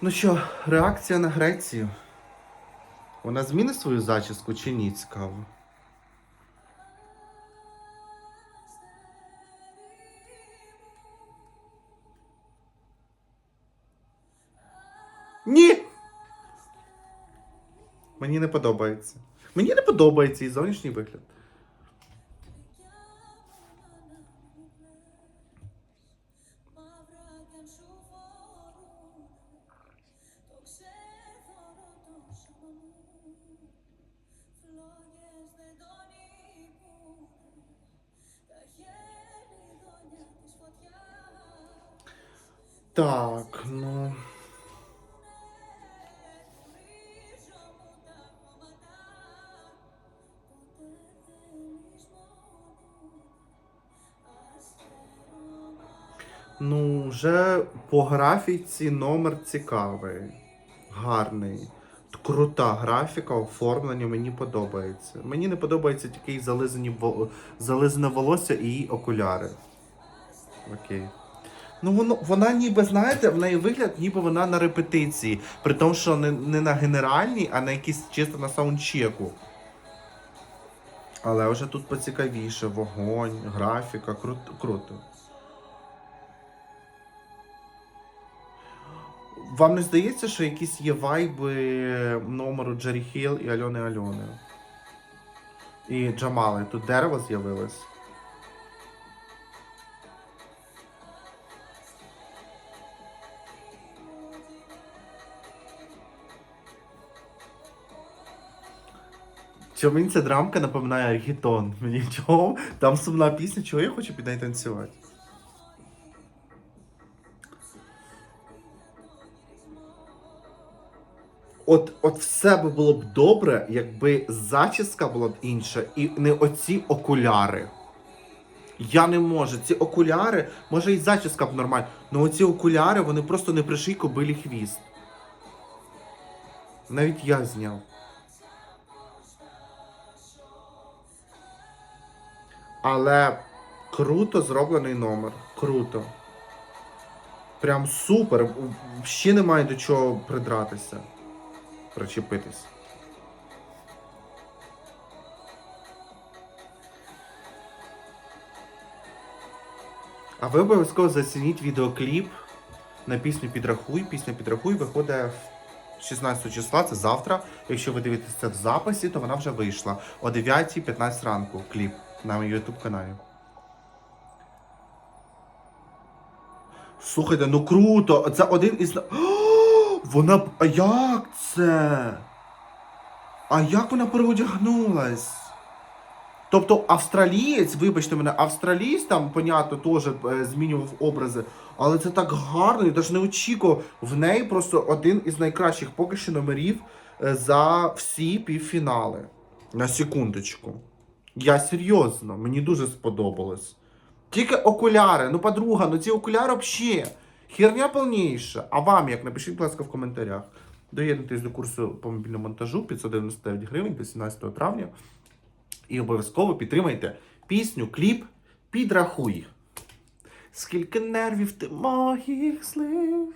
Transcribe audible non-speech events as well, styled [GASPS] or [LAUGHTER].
Ну що, реакція на Грецію? Вона змінить свою зачіску чи ні, цікаво? Ні! Мені не подобається. Мені не подобається і зовнішній вигляд. Так, ну. Ну, вже по графіці номер цікавий, гарний. Крута графіка, оформлення, мені подобається. Мені не подобається тільки зализані зализане волосся і її окуляри. Окей. Ну, воно, вона ніби, знаєте, в неї вигляд, ніби вона на репетиції. При тому, що не, не на генеральній, а на якійсь чисто на саундчеку. Але вже тут поцікавіше, вогонь, графіка, крут, круто. Вам не здається, що якісь є вайби номеру Джері Хіл і Альони Альони? І Джамали. Тут дерево з'явилось. Чому мені ця драмка напоминає регітон? Мені чого? Там сумна пісня, чого я хочу піти танцювати? От, от все би було б добре, якби зачіска була б інша, і не оці окуляри. Я не можу. Ці окуляри, може і зачіска б нормальна, але оці окуляри, вони просто не приший кобилі хвіст. Навіть я зняв. Але круто зроблений номер. Круто. Прям супер. Ще немає до чого придратися. Причепитись. А ви обов'язково зацініть відеокліп на пісню Підрахуй. Пісня Підрахуй виходить 16 числа, це завтра. Якщо ви дивитесь це в записі, то вона вже вийшла о 9.15 ранку. Кліп на YouTube каналі. Слухайте, ну круто! Це один із. О, [GASPS] вона. А як це? А як вона переодягнулась? Тобто австралієць, вибачте мене, австралієць там, понятно, теж е, змінював образи, але це так гарно, я навіть не очікував. В неї просто один із найкращих поки що номерів е, за всі півфінали. На секундочку. Я серйозно, мені дуже сподобалось. Тільки окуляри, ну подруга, ну ці окуляри взагалі. Херня повніша. А вам як? Напишіть, будь ласка, в коментарях. Доєднуйтесь до курсу по мобільному монтажу 599 гривень до 17 травня. І обов'язково підтримайте пісню, кліп, підрахуй. Скільки нервів ти моїх злив.